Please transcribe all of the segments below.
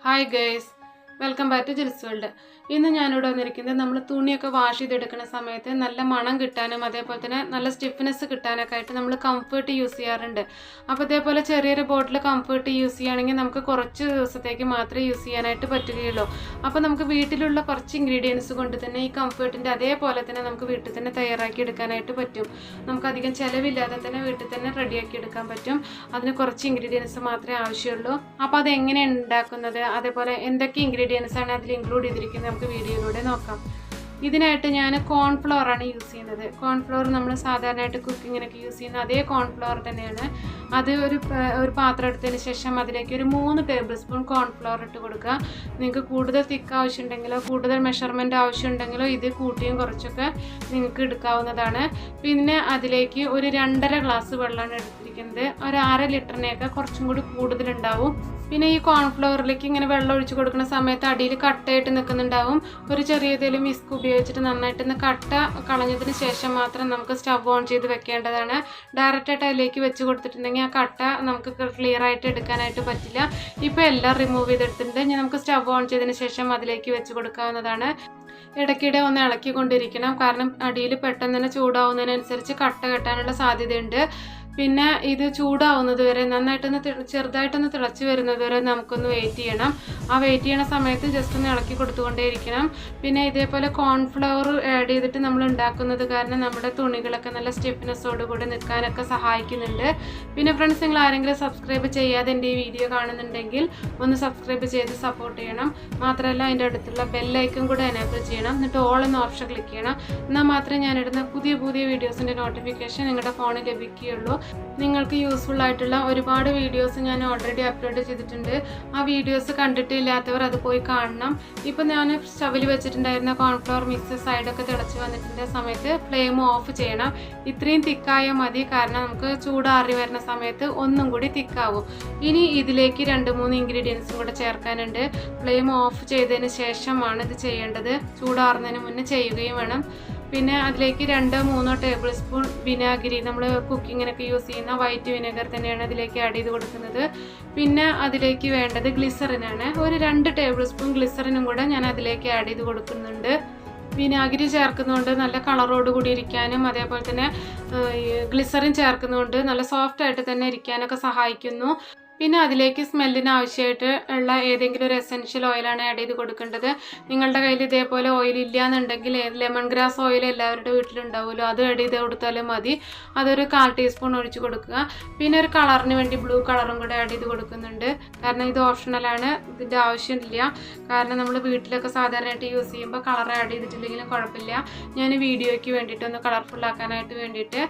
Hi guys, welcome back to Jils world ഇന്ന് ഞാനിവിടെ വന്നിരിക്കുന്നത് നമ്മൾ തുണിയൊക്കെ വാഷ് ചെയ്തെടുക്കുന്ന സമയത്ത് നല്ല മണം കിട്ടാനും അതേപോലെ തന്നെ നല്ല സ്റ്റിഫ്നെസ് കിട്ടാനൊക്കെ ആയിട്ട് നമ്മൾ കംഫേർട്ട് യൂസ് ചെയ്യാറുണ്ട്. അപ്പോൾ അതേപോലെ ചെറിയൊരു ബോട്ടിൽ കംഫേർട്ട് യൂസ് ചെയ്യുകയാണെങ്കിൽ നമുക്ക് കുറച്ച് ദിവസത്തേക്ക് മാത്രമേ യൂസ് ചെയ്യാനായിട്ട് പറ്റുകയുള്ളൂ. അപ്പോൾ നമുക്ക് വീട്ടിലുള്ള കുറച്ച് ഇൻഗ്രീഡിയൻസ് കൊണ്ട് തന്നെ ഈ കംഫേർട്ടിന്റെ അതേപോലെ തന്നെ നമുക്ക് വീട്ടിൽ തന്നെ തയ്യാറാക്കി എടുക്കാനായിട്ട് പറ്റും. നമുക്ക് അധികം ചിലവില്ലാതെ തന്നെ വീട്ടിൽ തന്നെ റെഡിയാക്കി എടുക്കാൻ പറ്റും. അതിന് കുറച്ച് ഇൻഗ്രീഡിയൻസ് മാത്രമേ ആവശ്യമുള്ളൂ. അപ്പോൾ അത് എങ്ങനെയാണ് ഉണ്ടാക്കുന്നത്? അതേപോലെ എന്തൊക്കെ ഇൻഗ്രീഡിയൻസ് ആണ് അതിൽ ഇൻക്ലൂഡ് ചെയ്തിരിക്കുന്നത്. നമുക്ക് വീഡിയോയിലൂടെ നോക്കാം. ഇതിനായിട്ട് ഞാൻ കോൺഫ്ലോർ ആണ് യൂസ് ചെയ്യുന്നത്. കോൺഫ്ലോർ നമ്മൾ സാധാരണയായിട്ട് കുക്കിങ്ങിനൊക്കെ യൂസ് ചെയ്യുന്ന അതേ കോൺഫ്ലോർ തന്നെയാണ്. അത് ഒരു ഒരു പാത്രം എടുത്തതിന് ശേഷം അതിലേക്ക് ഒരു മൂന്ന് ടേബിൾ സ്പൂൺ കോൺഫ്ലോർ ഇട്ട് കൊടുക്കുക. നിങ്ങൾക്ക് കൂടുതൽ തിക്ക് ആവശ്യമുണ്ടെങ്കിലോ കൂടുതൽ മെഷർമെന്റ് ആവശ്യമുണ്ടെങ്കിലോ ഇത് കൂട്ടിയും കുറച്ചൊക്കെ നിങ്ങൾക്ക് എടുക്കാവുന്നതാണ്. പിന്നെ അതിലേക്ക് ഒരു രണ്ടര ഗ്ലാസ് വെള്ളമാണ് എടുത്തിരിക്കുന്നത്. ഒരു അര ലിറ്ററിനെയൊക്കെ കുറച്ചും കൂടി കൂടുതലുണ്ടാവും. പിന്നെ ഈ കോൺഫ്ലവറിലേക്ക് ഇങ്ങനെ വെള്ളം ഒഴിച്ചു കൊടുക്കുന്ന സമയത്ത് അടിയിൽ കട്ടയായിട്ട് നിൽക്കുന്നുണ്ടാവും. ഒരു ചെറിയ ഏതെങ്കിലും വിസ്ക് ഉപയോഗിച്ചിട്ട് നന്നായിട്ട് ഒന്ന് കട്ട കളഞ്ഞതിന് ശേഷം മാത്രം നമുക്ക് സ്റ്റവ് ഓൺ ചെയ്ത് വെക്കേണ്ടതാണ്. ഡയറക്റ്റായിട്ട് അതിലേക്ക് വെച്ച് കൊടുത്തിട്ടുണ്ടെങ്കിൽ ആ കട്ട നമുക്ക് ക്ലിയർ ആയിട്ട് എടുക്കാനായിട്ട് പറ്റില്ല. ഇപ്പോൾ എല്ലാം റിമൂവ് ചെയ്തെടുത്തിട്ടുണ്ട്. ഇനി നമുക്ക് സ്റ്റവ് ഓൺ ചെയ്തതിന് ശേഷം അതിലേക്ക് വെച്ച് കൊടുക്കാവുന്നതാണ്. ഇടയ്ക്കിടെ ഒന്ന് ഇളക്കിക്കൊണ്ടിരിക്കണം. കാരണം അടിയിൽ പെട്ടെന്ന് തന്നെ ചൂടാവുന്നതിനനുസരിച്ച് കട്ട കെട്ടാനുള്ള സാധ്യതയുണ്ട്. പിന്നെ ഇത് ചൂടാവുന്നത് വരെ നന്നായിട്ടൊന്ന് ചെറുതായിട്ടൊന്ന് തിളച്ച് വരുന്നത് വരെ നമുക്കൊന്ന് വെയിറ്റ് ചെയ്യണം. ആ വെയിറ്റ് ചെയ്യണ സമയത്ത് ജസ്റ്റ് ഒന്ന് ഇളക്കി കൊടുത്തുകൊണ്ടേയിരിക്കണം. പിന്നെ ഇതേപോലെ കോൺഫ്ലവർ ആഡ് ചെയ്തിട്ട് നമ്മൾ ഉണ്ടാക്കുന്നത് കാരണം നമ്മുടെ തുണികളൊക്കെ നല്ല സ്റ്റിഫ്നെസ്സോട് കൂടി നിൽക്കാനൊക്കെ സഹായിക്കുന്നുണ്ട്. പിന്നെ ഫ്രണ്ട്സ് നിങ്ങൾ ആരെങ്കിലും സബ്സ്ക്രൈബ് ചെയ്യാതെ എന്റെ ഈ വീഡിയോ കാണുന്നുണ്ടെങ്കിൽ ഒന്ന് സബ്സ്ക്രൈബ് ചെയ്ത് സപ്പോർട്ട് ചെയ്യണം. മാത്രമല്ല അതിന്റെ അടുത്തുള്ള ബെല്ലൈക്കും കൂടെ എനേബിൾ ചെയ്യണം. എന്നിട്ട് ഓൾ എന്ന ഓപ്ഷൻ ക്ലിക്ക് ചെയ്യണം. എന്നാൽ മാത്രമേ ഞാനിടുന്ന പുതിയ പുതിയ വീഡിയോസിന്റെ നോട്ടിഫിക്കേഷൻ നിങ്ങളുടെ ഫോണിൽ ലഭിക്കുകയുള്ളൂ. നിങ്ങൾക്ക് യൂസ്ഫുൾ ആയിട്ടുള്ള ഒരുപാട് വീഡിയോസ് ഞാൻ ഓൾറെഡി അപ്ലോഡ് ചെയ്തിട്ടുണ്ട്. ആ വീഡിയോസ് കണ്ടിട്ടില്ലാത്തവർ അത് പോയി കാണണം. ഇപ്പം ഞാൻ സ്റ്റവിൽ വെച്ചിട്ടുണ്ടായിരുന്ന കോൺഫ്ലവർ മിക്സ് സൈഡൊക്കെ തിളച്ച് വന്നിട്ടുണ്ട് സമയത്ത് ഫ്ലെയിം ഓഫ് ചെയ്യണം. ഇത്രയും തിക്കായ മതി. കാരണം നമുക്ക് ചൂടാറി വരുന്ന സമയത്ത് ഒന്നും കൂടി തിക്കാവും. ഇനി ഇതിലേക്ക് രണ്ട് മൂന്ന് ഇൻഗ്രീഡിയൻസും കൂടെ ചേർക്കാനുണ്ട്. ഫ്ലെയിം ഓഫ് ചെയ്തതിന് ശേഷമാണ് ഇത് ചെയ്യേണ്ടത്. ചൂടാറുന്നതിന് മുന്നേ ചെയ്യുകയും വേണം. പിന്നെ അതിലേക്ക് രണ്ട് മൂന്നോ ടേബിൾ സ്പൂൺ വിനാഗിരി നമ്മൾ കുക്കിങ്ങിനൊക്കെ യൂസ് ചെയ്യുന്ന വൈറ്റ് വിനെഗർ തന്നെയാണ് അതിലേക്ക് ആഡ് ചെയ്ത് കൊടുക്കുന്നത്. പിന്നെ അതിലേക്ക് വേണ്ടത് ഗ്ലിസറിനാണ് ഒരു രണ്ട് ടേബിൾ സ്പൂൺ ഗ്ലിസറിനും കൂടെ ഞാൻ അതിലേക്ക് ആഡ് ചെയ്ത് കൊടുക്കുന്നുണ്ട്. വിനാഗിരി ചേർക്കുന്നതുകൊണ്ട് നല്ല കളറോട് കൂടി ഇരിക്കാനും അതേപോലെ തന്നെ ഗ്ലിസറിൻ ചേർക്കുന്നതുകൊണ്ട് നല്ല സോഫ്റ്റായിട്ട് തന്നെ ഇരിക്കാനൊക്കെ സഹായിക്കുന്നു. പിന്നെ അതിലേക്ക് സ്മെല്ലിന് ആവശ്യമായിട്ട് ഉള്ള ഏതെങ്കിലും ഒരു എസെൻഷ്യൽ ഓയിലാണ് ആഡ് ചെയ്ത് കൊടുക്കേണ്ടത്. നിങ്ങളുടെ കയ്യിൽ ഇതേപോലെ ഓയിൽ ഇല്ല എന്നുണ്ടെങ്കിൽ ലെമൺ ഗ്രാസ് ഓയിൽ എല്ലാവരുടെ വീട്ടിലുണ്ടാവുമല്ലോ അത് ആഡ് ചെയ്ത് കൊടുത്താലും മതി. അതൊരു കാൽ ടീസ്പൂൺ ഒഴിച്ച് കൊടുക്കുക. പിന്നെ ഒരു കളറിന് വേണ്ടി ബ്ലൂ കളറും കൂടെ ആഡ് ചെയ്ത് കൊടുക്കുന്നുണ്ട്. കാരണം ഇത് ഓപ്ഷണലാണ് ഇതിന്റെ ആവശ്യമില്ല. കാരണം നമ്മൾ വീട്ടിലൊക്കെ സാധാരണയായിട്ട് യൂസ് ചെയ്യുമ്പോൾ കളർ ആഡ് ചെയ്തിട്ടില്ലെങ്കിലും കുഴപ്പമില്ല. ഞാൻ വീഡിയോയ്ക്ക് വേണ്ടിയിട്ട് ഒന്ന് കളർഫുൾ ആക്കാനായിട്ട് വേണ്ടിയിട്ട്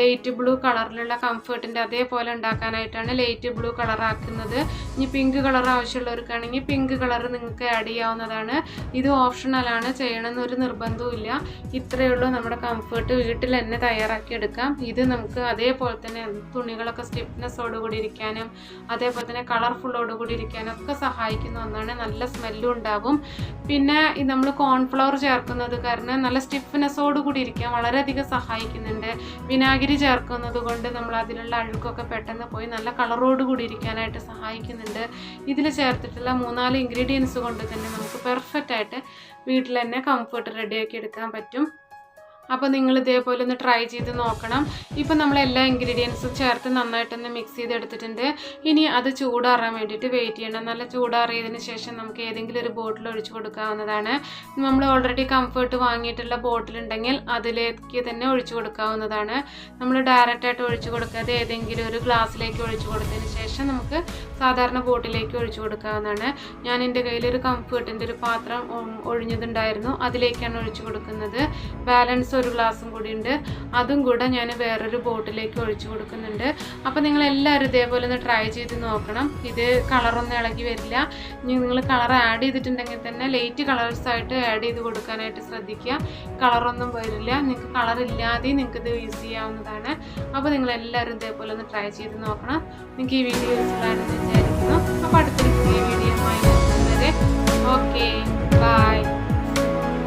ലൈറ്റ് ബ്ലൂ കളറിലുള്ള കംഫർട്ടിന്റെ അതേപോലെ ഉണ്ടാക്കാനായിട്ടാണ് ലൈറ്റ് ബ്ലൂ കളർ ആക്കുന്നത് ഇനി പിങ്ക് കളർ ആവശ്യമുള്ളവർക്കാണെങ്കിൽ പിങ്ക് കളർ നിങ്ങൾക്ക് ആഡ് ചെയ്യാവുന്നതാണ്. ഇത് ഓപ്ഷണലാണ് ചെയ്യണമെന്ന് ഒരു നിർബന്ധവും ഇല്ല ഇത്രയേ ഉള്ളൂ. നമ്മുടെ കംഫർട്ട് വീട്ടിൽ തന്നെ തയ്യാറാക്കി എടുക്കാം. ഇത് നമുക്ക് അതേപോലെ തന്നെ തുണികളൊക്കെ സ്റ്റിഫ്നെസ്സോട് കൂടി ഇരിക്കാനും അതേപോലെ തന്നെ കളർഫുള്ളോട് കൂടി ഇരിക്കാനും ഒക്കെ സഹായിക്കുന്ന ഒന്നാണ്. നല്ല സ്മെല്ലും ഉണ്ടാവും. പിന്നെ നമ്മൾ കോൺഫ്ലവർ ചേർക്കുന്നത് കാരണം നല്ല സ്റ്റിഫ്നെസ്സോട് കൂടി ഇരിക്കാൻ വളരെയധികം സഹായിക്കുന്നുണ്ട്. വിനാഗിരി ചേർക്കുന്നത് കൊണ്ട് നമ്മൾ അതിലുള്ള അഴുക്കൊക്കെ പെട്ടെന്ന് പോയി നല്ല കളറോട് കൂടി ഇരിക്കാനായിട്ട് സഹായിക്കുന്നുണ്ട്. ഇതിൽ ചേർത്തിട്ടുള്ള മൂന്നാൽ ഇൻഗ്രീഡിയൻസ് കൊണ്ട് തന്നെ നമുക്ക് പെർഫെക്റ്റ് ആയിട്ട് വീട്ടിൽ തന്നെ കംഫർട്ട് റെഡിയാക്കി എടുക്കാൻ പറ്റും. അപ്പോൾ നിങ്ങൾ ഇതേപോലെ ഒന്ന് ട്രൈ ചെയ്ത് നോക്കണം. ഇപ്പോൾ നമ്മൾ എല്ലാ ഇൻഗ്രീഡിയൻസും ചേർത്ത് നന്നായിട്ടൊന്ന് മിക്സ് ചെയ്തെടുത്തിട്ടുണ്ട്. ഇനി അത് ചൂടാറാൻ വേണ്ടിയിട്ട് വെയിറ്റ് ചെയ്യണം. നല്ല ചൂടാറിയതിന് ശേഷം നമുക്ക് ഏതെങ്കിലും ഒരു ബോട്ടിൽ ഒഴിച്ചു കൊടുക്കാവുന്നതാണ്. നമ്മൾ ഓൾറെഡി കംഫർട്ട് വാങ്ങിയിട്ടുള്ള ബോട്ടിൽ ഉണ്ടെങ്കിൽ അതിലേക്ക് തന്നെ ഒഴിച്ചു കൊടുക്കാവുന്നതാണ്. നമ്മൾ ഡയറക്റ്റായിട്ട് ഒഴിച്ചു കൊടുക്കാതെ ഏതെങ്കിലും ഒരു ഗ്ലാസ്സിലേക്ക് ഒഴിച്ചു കൊടുത്തതിന് ശേഷം നമുക്ക് സാധാരണ ബോട്ടിലേക്ക് ഒഴിച്ചു കൊടുക്കാവുന്നതാണ്. ഞാൻ എന്റെ കയ്യിൽ ഒരു കംഫേർട്ടിന്റെ ഒരു പാത്രം ഒഴിഞ്ഞതുണ്ടായിരുന്നു. അതിലേക്കാണ് ഒഴിച്ചു കൊടുക്കുന്നത്. ബാലൻസ് ഒരു ഗ്ലാസും കൂടി ഉണ്ട്. അതും കൂടെ ഞാൻ വേറൊരു ബോട്ടിലേക്ക് ഒഴിച്ചു കൊടുക്കുന്നുണ്ട്. അപ്പോൾ നിങ്ങൾ എല്ലാവരും ഇതേപോലെ ഒന്ന് ട്രൈ ചെയ്ത് നോക്കണം. ഇത് കളറൊന്നും ഇളകി വരില്ല. നിങ്ങൾ കളർ ആഡ് ചെയ്തിട്ടുണ്ടെങ്കിൽ തന്നെ ലൈറ്റ് കളേഴ്സ് ആയിട്ട് ആഡ് ചെയ്ത് കൊടുക്കാനായിട്ട് ശ്രദ്ധിക്കുക. കളറൊന്നും വരില്ല. നിങ്ങൾക്ക് കളർ ഇല്ലാതെയും നിങ്ങൾക്ക് ഇത് യൂസ് ചെയ്യാവുന്നതാണ്. അപ്പോൾ നിങ്ങൾ എല്ലാവരും ഇതേപോലെ ഒന്ന് ട്രൈ ചെയ്ത് നോക്കണം. നിങ്ങൾക്ക് ഈ വീഡിയോ യൂസ്ഫുൾ വിചാരിക്കുന്നു. അപ്പോൾ അടുത്തൊരു വീഡിയോ ആയി ഓക്കെ ബൈ